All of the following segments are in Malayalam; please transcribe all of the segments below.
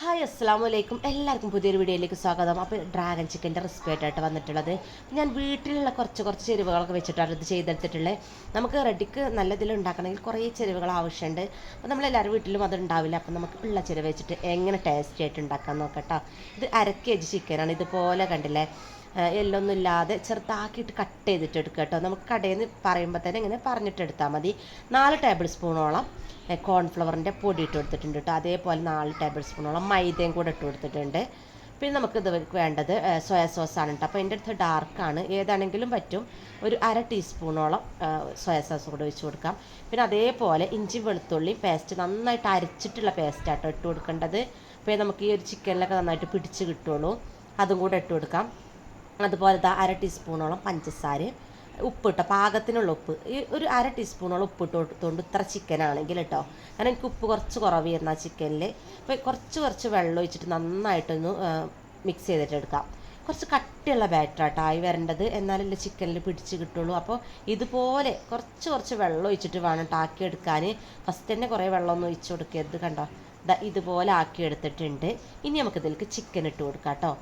ഹായ് അസ്സാം വലൈക്കും എല്ലാവർക്കും പുതിയൊരു വീഡിയോയിലേക്ക് സ്വാഗതം. അപ്പോൾ ഡ്രാഗൺ ചിക്കന്റെ റെസിപ്പി ആയിട്ടായിട്ട് വന്നിട്ടുള്ളത്. ഞാൻ വീട്ടിലുള്ള കുറച്ച് കുറച്ച് ചെരുവകളൊക്കെ വെച്ചിട്ടാണ് ഇത് ചെയ്തെടുത്തിട്ടുള്ളത് നമുക്ക് റെഡിക്ക് നല്ല ഇതിൽ ഉണ്ടാക്കണമെങ്കിൽ കുറേ ചെരുവകൾ ആവശ്യമുണ്ട്. അപ്പോൾ നമ്മളെല്ലാവരും വീട്ടിലും അത് ഉണ്ടാവില്ല. അപ്പോൾ നമുക്ക് ഉള്ള ചെരുവ് വെച്ചിട്ട് എങ്ങനെ ടേസ്റ്റി ആയിട്ട് ഉണ്ടാക്കാൻ നോക്കട്ടോ ഇത് അര കെ ജി ചിക്കനാണ് ഇതുപോലെ കണ്ടില്ലേ? എല്ലൊന്നും ഇല്ലാതെ ചെറുതാക്കിയിട്ട് കട്ട് ചെയ്തിട്ട് എടുക്കുക കേട്ടോ. നമുക്ക് കടയിൽ നിന്ന് പറയുമ്പോൾ തന്നെ ഇങ്ങനെ പറഞ്ഞിട്ടെടുത്താൽ മതി. നാല് ടേബിൾ സ്പൂണോളം കോൺഫ്ലവറിന്റെ പൊടി ഇട്ട് കൊടുത്തിട്ടുണ്ട് കേട്ടോ. അതേപോലെ നാല് ടേബിൾ സ്പൂണോളം മൈദയും കൂടെ ഇട്ട് കൊടുത്തിട്ടുണ്ട്. പിന്നെ നമുക്ക് ഇത് വേണ്ടത് സോയ ആണ് കേട്ടോ. അപ്പോൾ എന്റെ അടുത്ത് ഡാർക്കാണ് ഏതാണെങ്കിലും പറ്റും. ഒരു അര ടീസ്പൂണോളം സോയ സോസ് കൂടെ ഒഴിച്ച് കൊടുക്കാം. പിന്നെ അതേപോലെ ഇഞ്ചി വെളുത്തുള്ളി പേസ്റ്റ് നന്നായിട്ട് അരച്ചിട്ടുള്ള പേസ്റ്റാട്ടോ ഇട്ട് കൊടുക്കേണ്ടത്. അപ്പോൾ നമുക്ക് ഈ ഒരു ചിക്കനിലൊക്കെ നന്നായിട്ട് പിടിച്ച് കിട്ടുള്ളൂ. അതും കൂടെ ഇട്ട് കൊടുക്കാം. അതുപോലെ ദാ അര ടീസ്പൂണോളം പഞ്ചസാര ഉപ്പിട്ട പാകത്തിനുള്ള ഉപ്പ്. ഈ ഒരു അര ടീസ്പൂണോളം ഉപ്പിട്ട് കൊടുത്തുകൊണ്ട് ഇത്ര ചിക്കൻ ആണെങ്കിൽ കേട്ടോ കാരണം എനിക്ക് ഉപ്പ് കുറച്ച് കുറവ് വരുന്ന ചിക്കനിൽ അപ്പോൾ കുറച്ച് കുറച്ച് വെള്ളം ഒഴിച്ചിട്ട് നന്നായിട്ടൊന്ന് മിക്സ് ചെയ്തിട്ട് എടുക്കാം. കുറച്ച് കട്ടിയുള്ള ബാറ്റർ ആട്ടോ ആയി വരേണ്ടത്. എന്നാലല്ലേ ചിക്കനിൽ പിടിച്ച് കിട്ടുള്ളൂ. അപ്പോൾ ഇതുപോലെ കുറച്ച് കുറച്ച് വെള്ളം ഒഴിച്ചിട്ട് വേണം ടാക്കി എടുക്കാൻ ഫസ്റ്റ് തന്നെ കുറേ വെള്ളമൊന്നും ഒഴിച്ച് കൊടുക്കരുത് കണ്ടോ? ഇതുപോലെ ആക്കി എടുത്തിട്ടുണ്ട് ഇനി നമുക്കിതിലേക്ക് ചിക്കൻ ഇട്ട് കൊടുക്കാം കേട്ടോ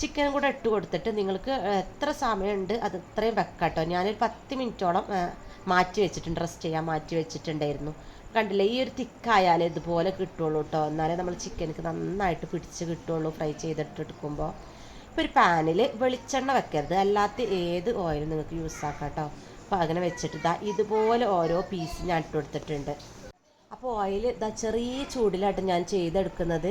ചിക്കൻ കൂടെ ഇട്ട് കൊടുത്തിട്ട് നിങ്ങൾക്ക് എത്ര സമയമുണ്ട് അത് ഇത്രയും വെക്കാം കേട്ടോ ഞാനൊരു പത്ത് മിനിറ്റോളം മാറ്റി വെച്ചിട്ടുണ്ട് റെസ്റ്റ് ചെയ്യാൻ മാറ്റി വെച്ചിട്ടുണ്ടായിരുന്നു. കണ്ടില്ലേ ഈ ഒരു തിക്കായാലേ ഇതുപോലെ കിട്ടുള്ളൂ കേട്ടോ എന്നാലേ നമ്മൾ ചിക്കനക്ക് നന്നായിട്ട് പിടിച്ച് കിട്ടുള്ളൂ ഫ്രൈ ചെയ്തിട്ടെടുക്കുമ്പോൾ ഇപ്പോൾ ഒരു പാനിൽ വെളിച്ചെണ്ണ വെക്കരുത്. അല്ലാത്ത ഏത് ഓയിലും നിങ്ങൾക്ക് യൂസ് ആക്കാം കേട്ടോ അപ്പോൾ അങ്ങനെ വെച്ചിട്ട് ഇതാ ഇതുപോലെ ഓരോ പീസ് ഞാൻ ഇട്ട് കൊടുത്തിട്ടുണ്ട്. അപ്പോൾ ഓയിൽ ഇതാ ചെറിയ ചൂടിലായിട്ട് ഞാൻ ചെയ്തെടുക്കുന്നത്.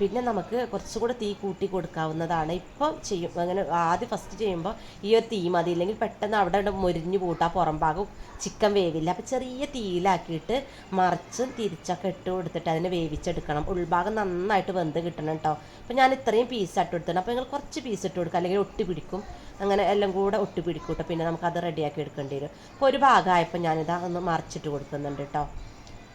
പിന്നെ നമുക്ക് കുറച്ചുകൂടെ തീ കൂട്ടി കൊടുക്കാവുന്നതാണ്. ഇപ്പം ചെയ്യും. അങ്ങനെ ആദ്യം ഫസ്റ്റ് ചെയ്യുമ്പോൾ ഈ ഒരു തീ മതി. ഇല്ലെങ്കിൽ പെട്ടെന്ന് അവിടെ മുരിഞ്ഞു പൂട്ടാ പുറം ഭാഗം ചിക്കൻ വേവില്ല. അപ്പോൾ ചെറിയ തീയിലാക്കിയിട്ട് മറിച്ചും തിരിച്ചൊക്കെ ഇട്ട് കൊടുത്തിട്ട് അതിനെ വേവിച്ചെടുക്കണം. ഉൾഭാഗം നന്നായിട്ട് വെന്ത് കിട്ടണം കേട്ടോ അപ്പോൾ ഞാൻ ഇത്രയും പീസ് ഇട്ട് കൊടുത്തത് അപ്പോൾ നിങ്ങൾ കുറച്ച് പീസ് ഇട്ട് കൊടുക്കുക. അല്ലെങ്കിൽ ഒട്ടി പിടിക്കും. അങ്ങനെ എല്ലാം കൂടെ ഒട്ടി പിടിക്കും കേട്ടോ പിന്നെ നമുക്കത് റെഡിയാക്കി എടുക്കേണ്ടി വരും. അപ്പോൾ ഒരു ഭാഗമായപ്പോൾ ഞാനിതാ ഒന്ന് മറിച്ചിട്ട് കൊടുക്കുന്നുണ്ട് കേട്ടോ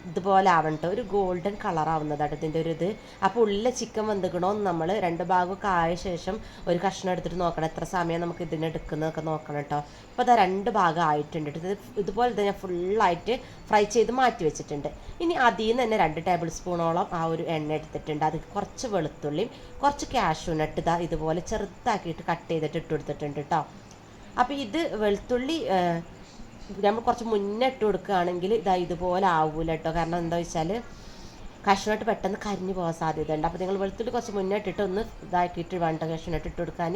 ഇതുപോലെ ആവണ്ട ഒരു ഗോൾഡൻ കളർ ആവുന്നതാണ് ഇതിന്റെ ഒരു ഇത്. അപ്പോൾ ഉള്ളിലെ ചിക്കൻ വെന്തുക്കണോ നമ്മൾ രണ്ട് ഭാഗമൊക്കെ ആയ ശേഷം ഒരു കഷ്ണം എടുത്തിട്ട് നോക്കണം. എത്ര സമയം നമുക്ക് ഇതിനെടുക്കുന്നതൊക്കെ നോക്കണം കേട്ടോ അപ്പോൾ അത് രണ്ട് ഭാഗം ആയിട്ടുണ്ട് ഇത് ഇതുപോലെ തന്നെ ഫുള്ളായിട്ട് ഫ്രൈ ചെയ്ത് മാറ്റി വെച്ചിട്ടുണ്ട്. ഇനി അതിൽ നിന്ന് തന്നെ രണ്ട് ടേബിൾ സ്പൂണോളം ആ ഒരു എണ്ണ എടുത്തിട്ടുണ്ട്. അത് കുറച്ച് വെളുത്തുള്ളിയും കുറച്ച് കാഷ്യൂ നട്ട് ഇതാ ഇതുപോലെ ചെറുതാക്കിയിട്ട് കട്ട് ചെയ്തിട്ട് ഇട്ട് കൊടുത്തിട്ടുണ്ട് കേട്ടോ അപ്പോൾ ഇത് വെളുത്തുള്ളി നമ്മൾ കുറച്ച് മുന്നേ ഇട്ട് കൊടുക്കുകയാണെങ്കിൽ ഇതാ ഇതുപോലെ ആവൂല കേട്ടോ കാരണം എന്താ വെച്ചാൽ കഷ്ണമായിട്ട് പെട്ടെന്ന് കരിഞ്ഞു പോകാൻ സാധ്യതയുണ്ട്. അപ്പോൾ നിങ്ങൾ വെളുത്തുള്ളി കുറച്ച് മുന്നേ ഇട്ടിട്ട് ഒന്ന് ഇതാക്കിയിട്ട് വേണ്ട കഷ്ണമായിട്ട് ഇട്ട് കൊടുക്കാൻ.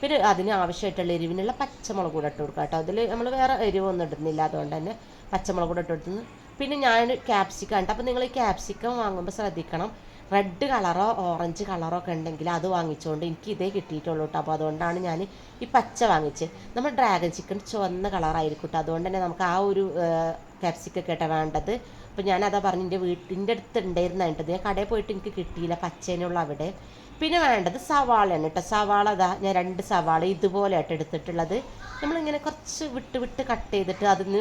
പിന്നെ അതിന് ആവശ്യമായിട്ടുള്ള എരിവിനുള്ള പച്ചമുളക് കൂടെ ഇട്ട് കൊടുക്കുക കേട്ടോ അതിൽ നമ്മൾ വേറെ എരിവൊന്നും ഇടുന്നില്ല. അതുകൊണ്ട് തന്നെ പച്ചമുളക് കൂടെ ഇട്ട് കൊടുത്തു. പിന്നെ ഞാൻ ക്യാപ്സിക്കം ഉണ്ട്. അപ്പോൾ നിങ്ങൾ ഈ ക്യാപ്സിക്കം വാങ്ങുമ്പോൾ ശ്രദ്ധിക്കണം. റെഡ് കളറോ ഓറഞ്ച് കളറോ ഒക്കെ ഉണ്ടെങ്കിൽ അത് വാങ്ങിച്ചുകൊണ്ട് എനിക്ക് ഇതേ കിട്ടിയിട്ടുള്ളൂ കേട്ടോ അപ്പോൾ അതുകൊണ്ടാണ് ഞാൻ ഈ പച്ച വാങ്ങിച്ച്. നമ്മൾ ഡ്രാഗൺ ചിക്കൻ ചുവന്ന കളറായിരിക്കും കേട്ടോ അതുകൊണ്ട് തന്നെ നമുക്ക് ആ ഒരു ക്യാപ്സിക്കൊക്കെ കേട്ടോ വേണ്ടത്. അപ്പോൾ ഞാനതാ പറഞ്ഞു എന്റെ വീട്ടിന്റെ അടുത്ത് ഉണ്ടായിരുന്ന കേട്ടത് ഞാൻ കടയിൽ പോയിട്ട് എനിക്ക് കിട്ടിയില്ല പച്ചേനുള്ള അവിടെ. പിന്നെ വേണ്ടത് സവാളയാണ് കേട്ടോ സവാള അതാ ഞാൻ രണ്ട് സവാള ഇതുപോലെ ആയിട്ട് എടുത്തിട്ടുള്ളത്. നമ്മളിങ്ങനെ കുറച്ച് വിട്ട് വിട്ട് കട്ട് ചെയ്തിട്ട് അതിന്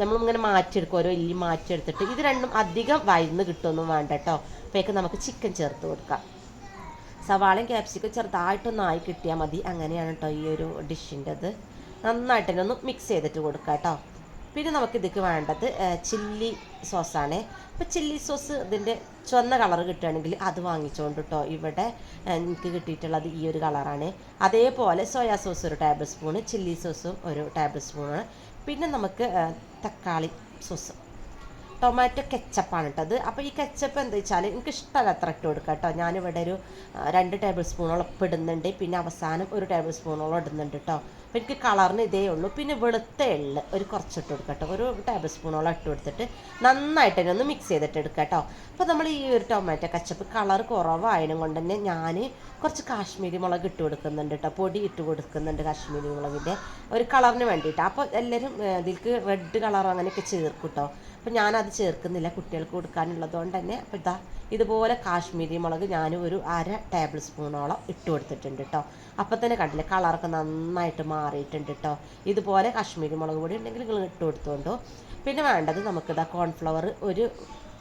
നമ്മളിങ്ങനെ മാറ്റിയെടുക്കും ഓരോ ഇല്ലി മാറ്റിയെടുത്തിട്ട്. ഇത് രണ്ടും അധികം വയന്ന് കിട്ടുമൊന്നും വേണ്ട കേട്ടോ അപ്പോഴേക്ക് നമുക്ക് ചിക്കൻ ചേർത്ത് കൊടുക്കാം. സവാളയും ക്യാപ്സിക്കും ചെറുതായിട്ടൊന്ന് ആയി കിട്ടിയാൽ മതി. അങ്ങനെയാണ് കേട്ടോ ഈ ഒരു ഡിഷിന്റെത് നന്നായിട്ട് തന്നെ ഒന്ന് മിക്സ് ചെയ്തിട്ട് കൊടുക്കാം കേട്ടോ പിന്നെ നമുക്ക് ഇതൊക്കെ വേണ്ടത് ചില്ലി സോസാണ് അപ്പോൾ ചില്ലി സോസ് ഇതിന്റെ ചുവന്ന കളർ കിട്ടുകയാണെങ്കിൽ അത് വാങ്ങിച്ചുകൊണ്ട് കേട്ടോ ഇവിടെ എനിക്ക് കിട്ടിയിട്ടുള്ളത് ഈ ഒരു കളറാണ് അതേപോലെ സോയാ സോസ് ഒരു ടേബിൾ സ്പൂണ് ചില്ലി സോസും ഒരു ടേബിൾ സ്പൂണ് പിന്നെ നമുക്ക് തക്കാളി സോസ്. ടൊമാറ്റോ കെച്ചപ്പാണ് കേട്ടത് അപ്പോൾ ഈ കെച്ചപ്പ് എന്താ വെച്ചാൽ എനിക്ക് ഇഷ്ടമല്ല അത്ര ഇട്ട് കൊടുക്കുക കേട്ടോ ഞാനിവിടെ ഒരു രണ്ട് ടേബിൾ സ്പൂണോളം ഉപ്പ് ഇടുന്നുണ്ട്. പിന്നെ അവസാനം ഒരു ടേബിൾ സ്പൂണോളം ഇടുന്നുണ്ട് കേട്ടോ അപ്പോൾ എനിക്ക് കളറിന് ഇതേ ഉള്ളൂ. പിന്നെ വെളുത്ത എള്ള് ഒരു കുറച്ച് ഇട്ട് കൊടുക്കുക കേട്ടോ ഒരു ടേബിൾ സ്പൂണോളം ഇട്ട് കൊടുത്തിട്ട് നന്നായിട്ട് തന്നെ ഒന്ന് മിക്സ് ചെയ്തിട്ട് എടുക്കുക കേട്ടോ അപ്പോൾ നമ്മൾ ഈ ഒരു ടൊമാറ്റോ കച്ചപ്പ് കളർ കുറവായതിനും കൊണ്ട് തന്നെ ഞാൻ കുറച്ച് കാശ്മീരി മുളക് ഇട്ട് കൊടുക്കുന്നുണ്ട് കേട്ടോ പൊടി ഇട്ട് കൊടുക്കുന്നുണ്ട് കാശ്മീരി മുളകിന്റെ ഒരു കളറിന് വേണ്ടിയിട്ട്. അപ്പോൾ എല്ലാവരും ഇതിൽക്ക് റെഡ് കളർ അങ്ങനെയൊക്കെ ചേർക്കും കേട്ടോ അപ്പോൾ ഞാനത് ചേർക്കുന്നില്ല കുട്ടികൾക്ക് കൊടുക്കാനുള്ളതുകൊണ്ട് തന്നെ അപ്പോൾ ഇതാ ഇതുപോലെ കാശ്മീരി മുളക് ഞാൻ ഒരു അര ടേബിൾ സ്പൂണോളം ഇട്ട് കൊടുത്തിട്ടുണ്ട് കേട്ടോ അപ്പം തന്നെ കണ്ടില്ലേ കളറൊക്കെ നന്നായിട്ട് മാറിയിട്ടുണ്ട് കേട്ടോ ഇതുപോലെ കാശ്മീരി മുളക് പൊടി ഉണ്ടെങ്കിൽ നിങ്ങൾ ഇട്ട് കൊടുത്തോണ്ടോ. പിന്നെ വേണ്ടത് നമുക്കിതാ കോൺഫ്ലവർ ഒരു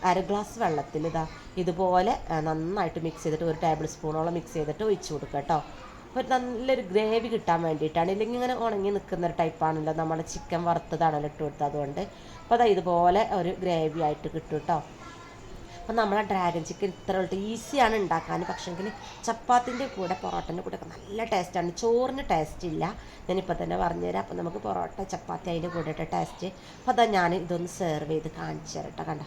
അര ഗ്ലാസ് വെള്ളത്തിൽ ഇതാ ഇതുപോലെ നന്നായിട്ട് മിക്സ് ചെയ്തിട്ട് ഒരു ടേബിൾ സ്പൂണോളം മിക്സ് ചെയ്തിട്ട് ഒഴിച്ച് കൊടുക്കുക കേട്ടോ ഒരു നല്ലൊരു ഗ്രേവി കിട്ടാൻ വേണ്ടിയിട്ടാണ്. ഇല്ലെങ്കിൽ ഇങ്ങനെ ഉണങ്ങി നിൽക്കുന്ന ഒരു ടൈപ്പാണല്ലോ നമ്മൾ ചിക്കൻ വറുത്തതാണല്ലോ ഇട്ട് കൊടുത്തത് അതുകൊണ്ട്. അപ്പോൾ അതാ ഇതുപോലെ ഒരു ഗ്രേവി ആയിട്ട് കിട്ടും കേട്ടോ. അപ്പം നമ്മളെ ഡ്രാഗൺ ചിക്കൻ ഇത്ര ഉള്ളൂ ഈസിയാണ് ഉണ്ടാക്കാൻ. പക്ഷേങ്കിൽ ചപ്പാത്തിന്റെ കൂടെ പൊറോട്ടന്റെ കൂടെ ഒക്കെ നല്ല ടേസ്റ്റാണ് ചോറിന് ടേസ്റ്റ് ഇല്ല. ഞാനിപ്പോൾ തന്നെ പറഞ്ഞുതരാം. അപ്പം നമുക്ക് പൊറോട്ട ചപ്പാത്തി അതിന്റെ കൂടെ ടേസ്റ്റ് അപ്പോൾ അതാ ഞാൻ ഇതൊന്ന് സെർവ് ചെയ്ത് കാണിച്ചു തരട്ടെ കണ്ട?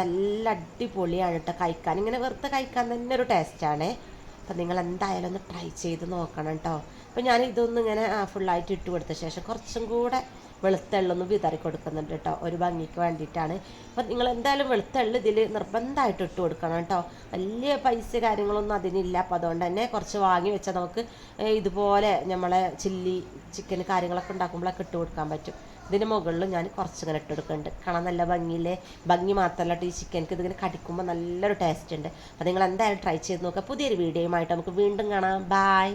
നല്ല അടിപൊളിയാണ് കേട്ടോ. കഴിക്കാൻ. ഇങ്ങനെ വെറുതെ കഴിക്കാൻ തന്നെ ഒരു ടേസ്റ്റാണ് അപ്പം നിങ്ങൾ എന്തായാലും ഒന്ന് ട്രൈ ചെയ്ത് നോക്കണം കേട്ടോ അപ്പം ഞാൻ ഇതൊന്നും ഇങ്ങനെ ഫുള്ളായിട്ട് ഇട്ട് കൊടുത്ത ശേഷം കുറച്ചും കൂടെ വെളുത്തെള്ളൊന്ന് വിതറി കൊടുക്കുന്നുണ്ട് കേട്ടോ ഒരു ഭംഗിക്ക് വേണ്ടിയിട്ടാണ്. അപ്പം നിങ്ങൾ എന്തായാലും വെളുത്തെള്ള് ഇതിൽ നിർബന്ധമായിട്ട് ഇട്ട് കൊടുക്കണം കേട്ടോ വലിയ പൈസ കാര്യങ്ങളൊന്നും അതിനില്ല. അപ്പോൾ അതുകൊണ്ട് തന്നെ കുറച്ച് വാങ്ങി വെച്ചാൽ നമുക്ക് ഇതുപോലെ നമ്മളെ ചില്ലി ചിക്കൻ കാര്യങ്ങളൊക്കെ ഉണ്ടാക്കുമ്പോഴൊക്കെ ഇട്ട് കൊടുക്കാൻ പറ്റും. ഇതിന് മുകളിൽ ഞാൻ കുറച്ചിങ്ങനെ ഇട്ടെടുക്കുന്നുണ്ട്. കാണാൻ നല്ല ഭംഗിയില്ലേ? ഭംഗി മാത്രമല്ല ഈ ചിക്കൻക്ക് ഇതിങ്ങനെ കടിക്കുമ്പോൾ നല്ലൊരു ടേസ്റ്റ് ഉണ്ട്. അപ്പോൾ നിങ്ങൾ എന്തായാലും ട്രൈ ചെയ്ത് നോക്കുക പുതിയൊരു വീഡിയോയുമായിട്ട് നമുക്ക് വീണ്ടും കാണാം. ബായ്